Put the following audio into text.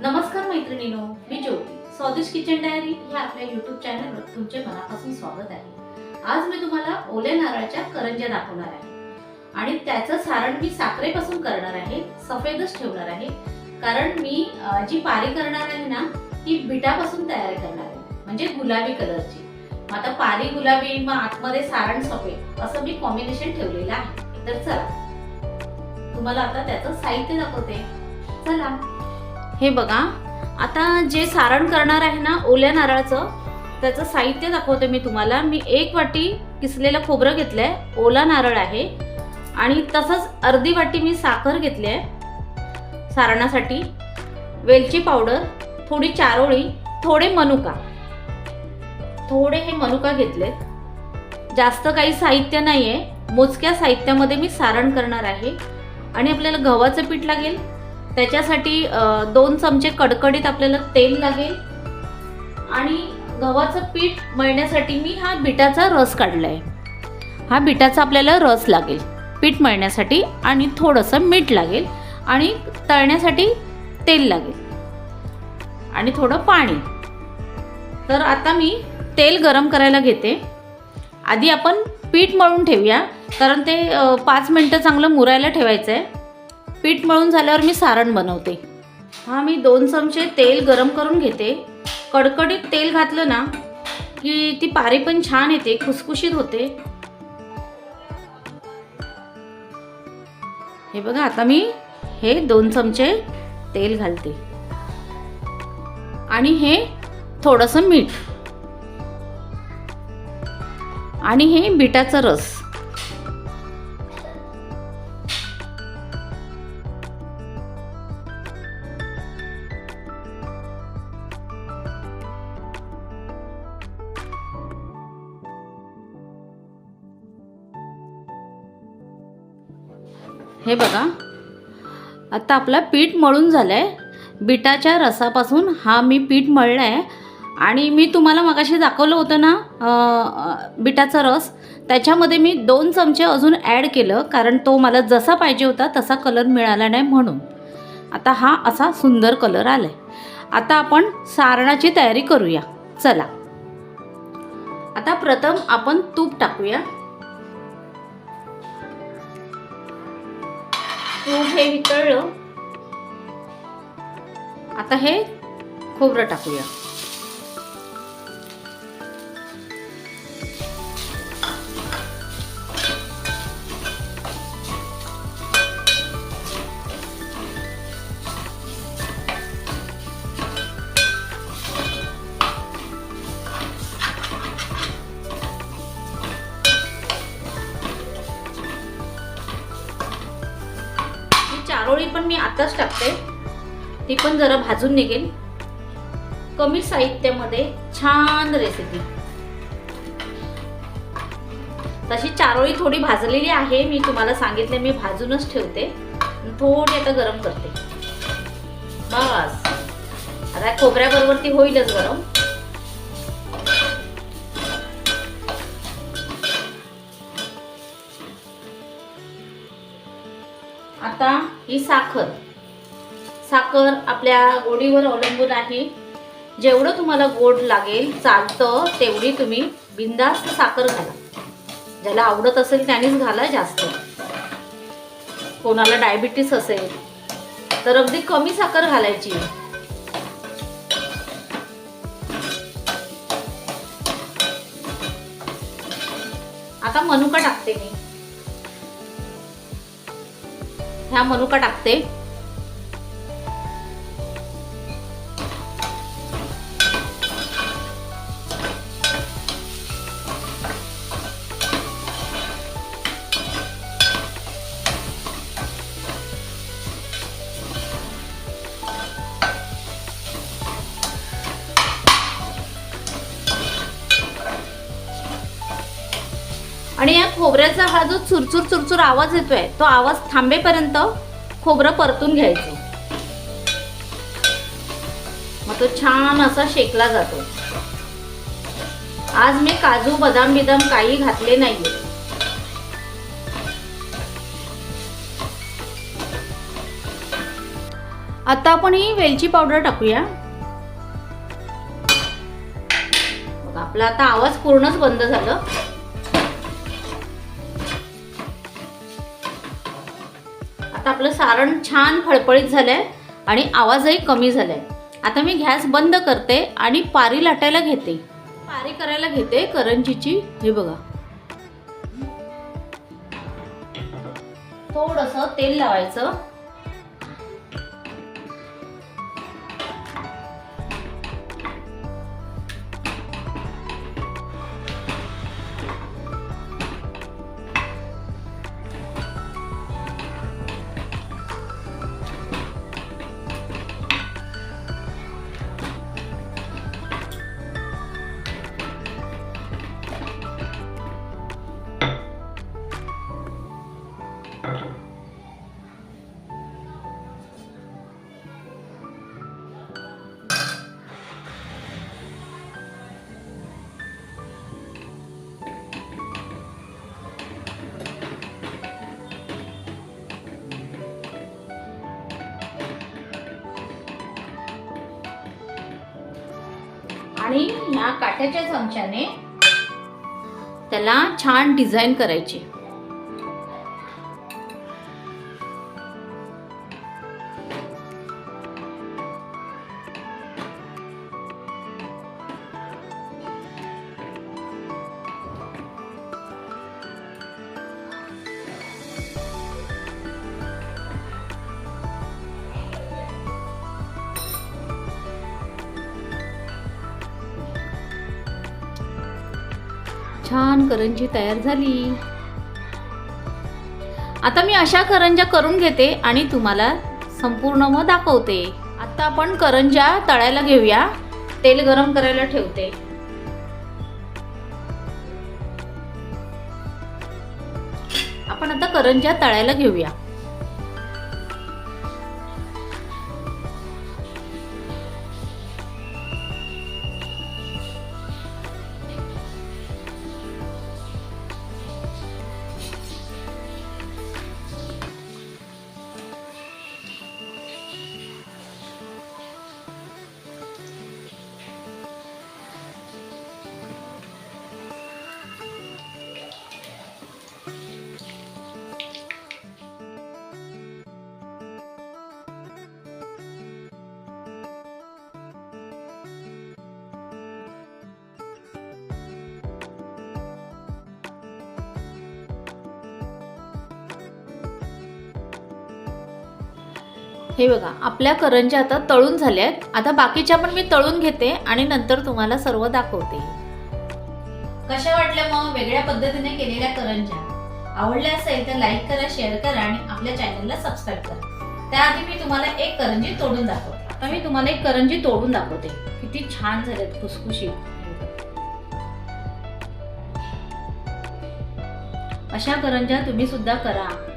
नमस्कार मैत्रिणीनो मी ज्योती. स्वादिष्ट kitchen diary ह्या आपल्या युट्यूब चॅनलवर तुमचे मनापासून स्वागत आहे. आज मी तुम्हाला ओल्या नारळाच्या करंज्या दाखवणार आहे. आणि त्याचं सारण मी साखरेपासून करणार आहे सफेदच ठेवणार आहे. कारण मी जी पारी करणार आहे ना ती बिटापासून तयार करणार आहे. म्हणजे गुलाबी कलरची. आता पारी गुलाबी मग आतमध्ये सारण सफेद असं मी कॉम्बिनेशन ठेवलेलं आहे. तर चला. तुम्हाला आता त्याचं साहित्य दाखवते. चला. हे बघा आता जे सारण करणार आहे ना ओल्या नारळाचं त्याचं साहित्य दाखवते मी तुम्हाला. मी एक वाटी किसलेलं खोबरं घेतलं आहे ओला नारळ आहे. आणि तसंच अर्धी वाटी मी साखर घेतली आहे सारणासाठी. वेलची पावडर थोडी चारोळी थोडे मनुका. थोडे हे मनुका घेतलेत. जास्त काही साहित्य नाही आहे मोजक्या साहित्यामध्ये मी सारण करणार आहे. आणि आपल्याला गव्हाचं पीठ लागेल. त्याच्यासाठी दोन चमचे कडकडीत आपल्याला तेल लागेल. आणि गव्हाचं पीठ मळण्यासाठी मी हा बिटाचा रस काढला आहे हा बिटाचा आपल्याला रस लागेल. पीठ मळण्यासाठी आणि थोडंसं मीठ लागेल. आणि तळण्यासाठी तेल लागेल. आणि थोडं पाणी. तर आता मी तेल गरम करायला घेते. आधी आपण पीठ मळून ठेवूया. कारण ते पाच मिनटं चांगलं मुरायला ठेवायचं आहे पीठ मळून झाल्यावर मी सारण बनवते. हा मी दोन चमचे तेल गरम करून घेते. कडकडीत तेल घातलं ना की ती पारी पण छान येते खुसखुशीत होते. हे बघा आता मी हे दोन चमचे तेल घालते. आणि हे थोडंसं मीठ. आणि हे बिटाचा रस. हे बघा. आता आपला पीठ मळून झालं आहे बिटाच्या रसापासून हा मी पीठ मळला आहे आणि मी तुम्हाला मगाशी दाखवलं होतं ना बिटाचा रस. त्याच्यामध्ये मी दोन चमचे अजून ॲड केलं कारण तो मला जसा पाहिजे होता तसा कलर मिळाला नाही म्हणून. आता हा असा सुंदर कलर आलाय. आता आपण सारणाची तयारी करूया. चला. आता प्रथम आपण तूप टाकूया. तूप हे वितळलं आता हे खोबरं टाकूया. कानोळी चारोळी पण मी आताच टाकते. ती पण जरा भाजून निघेल. कमी साहित्यामध्ये छान रेसिपी तशी चारोळी थोडी भाजलेली आहे मी तुम्हाला सांगितले मी भाजूनच ठेवते. थोडी आता गरम करते. बस. आता खोबऱ्याबरोबर ती होईलच गरम. आता ही साखर. साखर आपल्या गोडीवर अवलंबून आहे. जेवढं तुम्हाला गोड लागेल चालतं तेवढी तुम्ही बिंदास्त साखर घाला. ज्याला आवडत असेल त्यानेच घाला जास्त. कोणाला डायबिटीस असेल तर अगदी कमी साखर घालायची. आता मनुका टाकते मी. ह्या मनुका टाकते. खोबऱ्याचा हा जो चुरचुर चुरचुर आवाज येतोय तो आवाज थांबेपर्यंत खोबरं परतून घ्यायचं. मग तो छान असा शेकला जातो. आज मी काजू बदाम बिदाम काही घातले नाहीये. आता आपण ही वेलची पावडर टाकूया. आपला आता आवाज पूर्णच बंद झालं. आता आपलं सारण छान फळफळीत झालंय आणि आवाजही कमी झालाय. आता मी गॅस बंद करते आणि पारी लाटायला घेते. पारी करायला घेते करंजीची. हे बघा. थोडंसं तेल लावायचं. आणि ह्या काट्याच्या चमच्याने त्याला छान डिझाईन करायची. छान करंजी तयार झाली. आता मी अशा करंज्या करून घेते आणि तुम्हाला संपूर्ण मग दाखवते. आता आपण करंज्या तळायला घेऊया. तेल गरम करायला ठेवते. आपण आता करंज्या तळायला घेऊया. हे बघा आपल्या करंज्या आता तळून झाल्या आहेत. आता बाकीच्या पण मी तळून घेते आणि नंतर तुम्हाला सर्व दाखवते. कशा वाटल्या मग वेगळ्या पद्धतीने केलेल्या करंज्या? आवडल्या असेल तर लाईक करा शेअर करा आणि आपल्या चॅनलला सबस्क्राईब करा. त्याआधी मी तुम्हाला एक करंजी तोडून दाखवते. आता मी तुम्हाला एक करंजी तोडून दाखवते. किती छान झालेत खुसखुशीत. अशा करंज्या तुम्ही सुद्धा करा.